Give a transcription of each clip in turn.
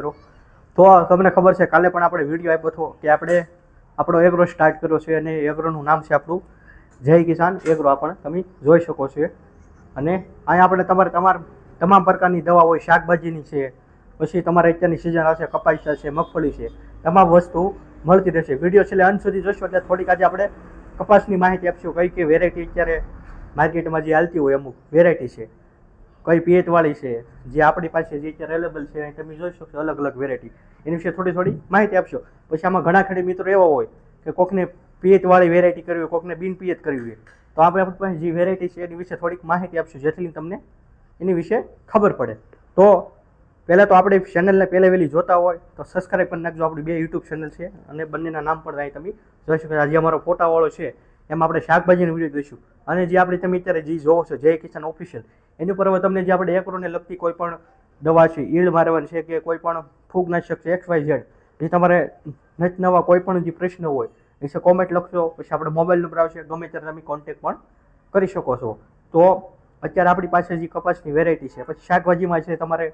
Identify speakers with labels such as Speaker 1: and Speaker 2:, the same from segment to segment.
Speaker 1: મિત્રો. તો તમને ખબર છે, કાલે પણ આપણે વીડિયો આપ્યો હતો કે આપણે આપણો એગ્રો સ્ટાર્ટ કર્યો છે અને એગ્રોનું નામ છે આપણું જય કિસાન એગ્રો આપણે તમે જોઈ શકો છો. અને અહીંયા આપણે તમારે તમાર તમામ પ્રકારની દવા હોય, શાકભાજીની છે, પછી તમારે અત્યારની સિઝન આવશે કપાસ છે, મગફળી છે, તમામ વસ્તુ મળતી રહેશે. વીડિયો છેલ્લે અંત સુધી જોશો એટલે થોડીક આજે આપણે કપાસની માહિતી આપશું. કઈ કઈ વેરાયટી અત્યારે માર્કેટમાં જે હાલતી હોય અમુક વેરાયટી છે. કઈ પિયતવાળી છે, જે આપણી પાસે જે અત્યારે અવેલેબલ છે, અહીં તમે જોઈ શકશો અલગ અલગ વેરાયટી એની વિશે થોડી થોડી માહિતી આપશો. પછી આમાં ઘણા ખરી મિત્રો એવા હોય કે કોકને પિયતવાળી વેરાયટી કરવી હોય, કોકને બિન પિયત કરવી હોય. તો આપણે આપણી પાસે જે વેરાયટી છે એની વિશે થોડીક માહિતી આપશું, જેથી તમને એની વિશે ખબર પડે. તો પહેલાં તો આપણે ચેનલને પહેલે વહેલી જોતા હોય, તો સબસ્ક્રાઈબ કરી નાખજો. આપણી બે યુટ્યુબ ચેનલ છે અને બંનેના નામ પણ અહીં તમે જોઈ શકો આજે અમારો ફોટાવાળો છે એમાં આપણે શાકભાજીનો વીડિયો જોઈશું. અને જે આપણે તમે અત્યારે જે જોવો છો, જય કિસાન ઓફિશિયલ, એની ઉપર હવે તમને જે આપણે એક્રોને લગતી કોઈ પણ દવા છે ઈળ મારવાની છે કે કોઈ પણ ફૂગનાશક છે, એક્સ વાય ઝેડ, જે તમારે નચ નવા કોઈ પણ જે પ્રશ્ન હોય વિશે કોમેન્ટ લખશો પછી આપણે મોબાઈલ નંબર આવશે, ગમે ત્યારે તમે કોન્ટેક્ટ પણ કરી શકો છો. તો અત્યારે આપણી પાસે જે કપાસની વેરાયટી છે, પછી શાકભાજીમાં છે તમારે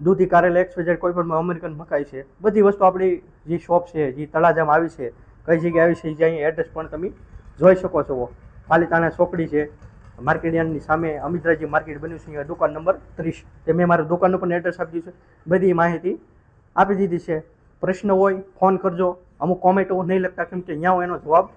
Speaker 1: દૂધી, કારેલા, એક્સ વાય કોઈ પણ અમેરિકન મકાઈ છે, બધી વસ્તુ આપણી જે શોપ છે, જે તળાજામાં આવી છે, કઈ જગ્યાએ આવી છે, જે અહીંયા એડ્રેસ પણ તમે જોઈ શકો છો. પાલિતાણા ચોકડી છે. માર્કેટ યાર્ડની સામે અમિતરાજી માર્કેટ બન્યું છે. અહીંયા દુકાન નંબર ત્રીસ. તે મેં મારું દુકાનનું પણ એડ્રેસ આપી દીધું છે. બધી માહિતી આપી દીધી છે. પ્રશ્ન હોય ફોન કરજો. અમુક કોમેન્ટો નહીં લખતા, કેમ કે અહીંયા હું એનો જવાબ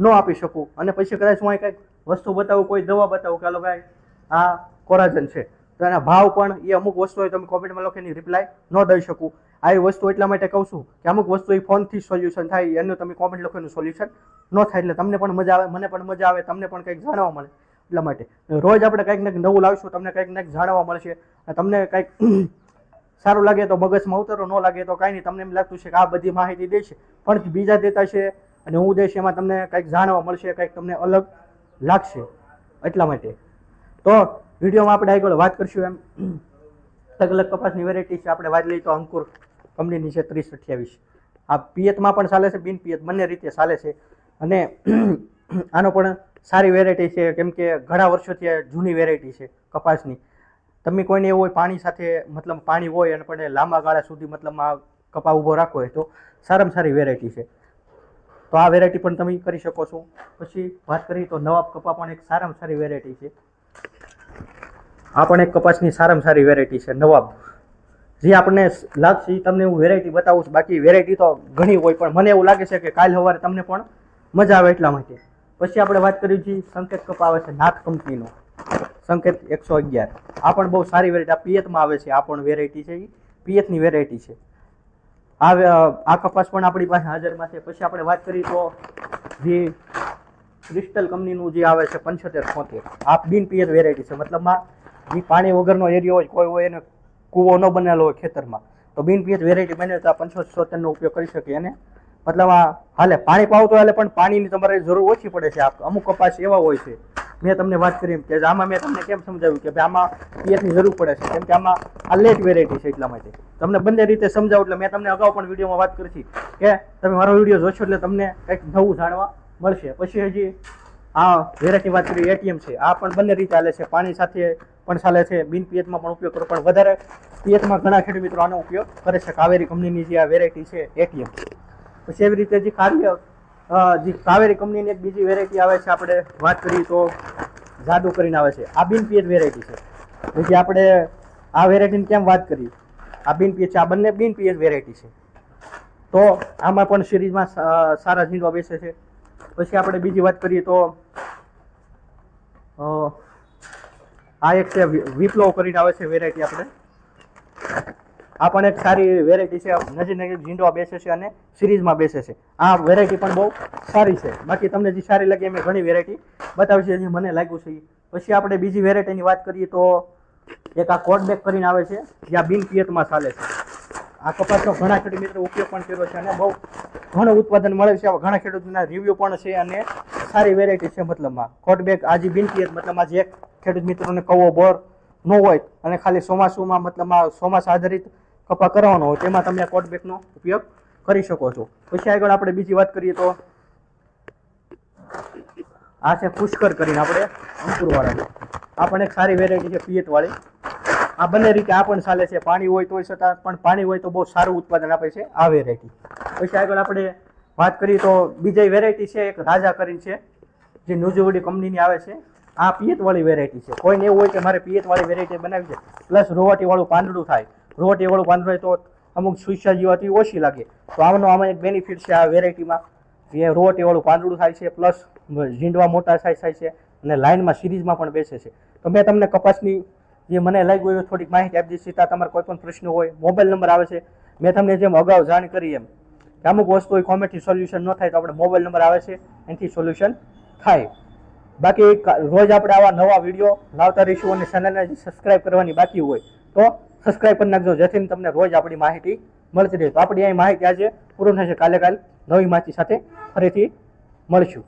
Speaker 1: ન આપી શકું. અને પછી કદાચ હું અહીં કંઈક વસ્તુ બતાવું, કોઈ દવા બતાવું કે, હાલો ભાઈ, આ કોરાજન છે. તો એના ભાવ પણ એ અમુક વસ્તુ હોય તમે કોમેન્ટમાં લખો રિપ્લાય ન દઈ શકું. આ વસ્તુ એટલા માટે કહું છું કે અમુક વસ્તુ એ ફોનથી સોલ્યુશન થાય, એનું તમે કોમેન્ટ લખો એનું સોલ્યુશન ન થાય એટલે તમને પણ મજા આવે, મને પણ મજા આવે, તમને પણ કંઈક જાણવા મળે એટલા માટે. રોજ આપણે કંઈક ને નવું લાવીશું, તમને કંઈક ને જાણવા મળશે તમને કંઈક સારું લાગે તો મગજમાં ઉતરો, ન લાગે તો કાંઈ નહીં, તમને એમ લાગતું છે કે આ બધી માહિતી દે છે પણ બીજા દેતા છે અને હું દઈશ એમાં તમને કંઈક જાણવા મળશે, કંઈક તમને અલગ લાગશે એટલા માટે. તો વિડીયોમાં આપણે આગળ વાત કરશું એમ. અલગ અલગ કપાસની વેરાયટી છે. આપણે વાત લઈએ તો અંકુર કંપનીની છે ત્રીસ અઠ્યાવીસ. આ પિયતમાં પણ ચાલે છે, બિન પિયત, બંને રીતે ચાલે છે. અને આનો પણ સારી વેરાયટી છે, કેમ કે ઘણા વર્ષોથી જૂની વેરાયટી છે કપાસની. તમે કોઈને એવું હોય પાણી સાથે મતલબ પાણી હોય અને પણ લાંબા ગાળા સુધી મતલબ આ કપા ઊભો રાખવો હોય તો સારામાં સારી વેરાયટી છે. તો આ વેરાયટી પણ તમે કરી શકો છો. પછી વાત કરીએ તો નવાબ કપા પણ એક સારામાં સારી વેરાયટી છે. આ પણ એક કપાસની સારામાં સારી વેરાયટી છે, નવાબ. જે આપણને લાગશે એ તમને હું વેરાયટી બતાવું છું. બાકી વેરાયટી તો ઘણી હોય, પણ મને એવું લાગે છે કે કાલ સવારે તમને પણ મજા આવે એટલા માટે. પછી આપણે વાત કરી છીએ સંકેત કપ આવે છે, નાથ કંપનીનો. સંકેત એકસો અગિયાર. આ પણ બહુ સારી વેરાયટી આ પિયતમાં આવે છે, આ પણ વેરાયટી છે એ પિયતની વેરાયટી છે. આ આ કપાસ પણ આપણી પાસે હાજરમાં છે. પછી આપણે વાત કરીએ તો જે ક્રિસ્ટલ કંપનીનું જે આવે છે, પંચોતેર, છોતેર. આ બિન પિયત વેરાયટી છે. મતલબમાં જે પાણી વગરનો એરિયો હોય, કોઈ હોય એને કૂવો ન બનેલો હોય ખેતરમાં. તો બિન પિયત વેરાયટી બને તો આ પંચોતેરનો ઉપયોગ કરી શકીએ અને મતલબ આ હાલે, પાણી પાવ તો હાલે, પણ પાણીની તમારે જરૂર ઓછી પડે છે. અમુક કપાસ એવા હોય છે. મેં તમને વાત કરી કે આમાં મેં તમને કેમ સમજાવ્યું કે આમાં પિયતની જરૂર પડે છે. કેમ કે આમાં આ લેટ વેરાયટી છે એટલા માટે. તમને બંને રીતે સમજાવું એટલે મેં તમને અગાઉ પણ વિડીયોમાં વાત કરી હતી કે તમે મારો વીડિયો જોશો એટલે તમને કંઈક નવું જાણવા મળશે. પછી હજી આ વેરાયટી વાત કરીએ, એટીએમ છે. આ પણ બંને રીતે ચાલે છે. પાણી સાથે પણ ચાલે છે. બિન પિયતમાં પણ ઉપયોગ કરો, પણ વધારે પિયતમાં ઘણા ખેડૂત મિત્રો આનો ઉપયોગ કરે છે. કાવેરી કંપનીની જે આ વેરાયટી છે, એટીએમ. પછી એવી રીતે જે કાર્ય જે કાવેરી કંપનીની એક બીજી વેરાયટી આવે છે, આપણે વાત કરીએ તો જાદુ કરીને આવે છે. આ બિન પિયત વેરાયટી છે. પછી આપણે આ વેરાયટીની કેમ વાત કરી આ બિન પિયત છે. આ બંને બિન પિયત વેરાયટી છે. તો આમાં પણ સિરીઝમાં સારા ઝીંડવા બેસે છે. પછી આપણે બીજી વાત કરીએ તો આ એક છે વિપ્લવ કરીને આવે છે વેરાયટી આપણે. આ પણ એક સારી વેરાયટી છે, નજીક નજીક ઝીંડવા બેસે છે અને સિરીઝમાં બેસે છે. આ વેરાયટી પણ બહુ સારી છે. બાકી તમને જે સારી લાગે એમ ઘણી વેરાયટી બતાવી છે જે મને લાગ્યું છે. પછી આપણે બીજી વેરાયટીની વાત કરીએ તો, એક આ કોડબેક કરીને આવે છે, જે આ બિન પિયતમાં ચાલે છે. આ કપાસનો ઘણા ખેડૂત મિત્રો ઉપયોગ પણ કર્યો છે અને બહુ ઘણું ઉત્પાદન મળે છે. ઘણા ખેડૂતોના રિવ્યુ પણ છે અને સારી વેરાયટી છે મતલબમાં. કોટબેગ આજે બિનતી મતલબ આજે એક ખેડૂત મિત્રોને કવો બોર ન હોય અને ખાલી ચોમાસુમાં મતલબમાં ચોમાસ આધારિત કપા કરવાનો હોય તેમાં તમે આ કોટબેગનો ઉપયોગ કરી શકો છો. પછી આગળ આપણે બીજી વાત કરીએ તો આ છે પુષ્કર કરીને આપણે અંકુરવાળા આ પણ એક સારી વેરાયટી છે પિયતવાળી. આ બંને રીતે આ પણ ચાલે છે. પાણી હોય તોય છતાં પણ પાણી હોય તો બહુ સારું ઉત્પાદન આપે છે આ વેરાયટી પછી આગળ આપણે વાત કરીએ તો બીજી વેરાયટી છે, એક રાજા કરીને છે, જે ન્યુઝવડી કંપનીની આવે છે. આ પિયતવાળી વેરાયટી છે. કોઈને એવું હોય કે મારે પિયતવાળી વેરાયટી બનાવી છે પ્લસ રોવાટીવાળું પાંદડું થાય. રોવાટીવાળું પાંદડું હોય તો અમુક સુઈસા જીવાથી ઓછી લાગે. તો આમનો આમાં એક બેનિફિટ છે આ વેરાયટીમાં જે રોવાટીવાળું પાંદડું થાય છે પ્લસ ઝીંડવા મોટા સાઇઝ થાય છે, અને લાઇનમાં સિરીઝમાં પણ બેસે છે. તો મેં તમને કપાસની જે મને લાગ્યું એવી થોડીક માહિતી આપી સીધા તમારે કોઈ પણ પ્રશ્ન હોય, મોબાઈલ નંબર આવે છે, મેં તમને જેમ અગાઉ જાણ કરી એમ. કે અમુક વસ્તુ કોમેન્ટથી સોલ્યુશન ન થાય તો આપણે મોબાઈલ નંબર આવે છે, એનાથી સોલ્યુશન થાય. બાકી રોજ આપણે આવા નવા વીડિયો લાવતા રહીશું અને ચેનલને સબસ્ક્રાઇબ કરવાની બાકી હોય, તો સબસ્ક્રાઇબ કરી નાખજો, જેથી તમને રોજ આપણી માહિતી મળતી રહે. તો આપણી અહીં માહિતી આજે પૂરું થશે કાલે કાલે નવી માહિતી સાથે ફરીથી મળશું.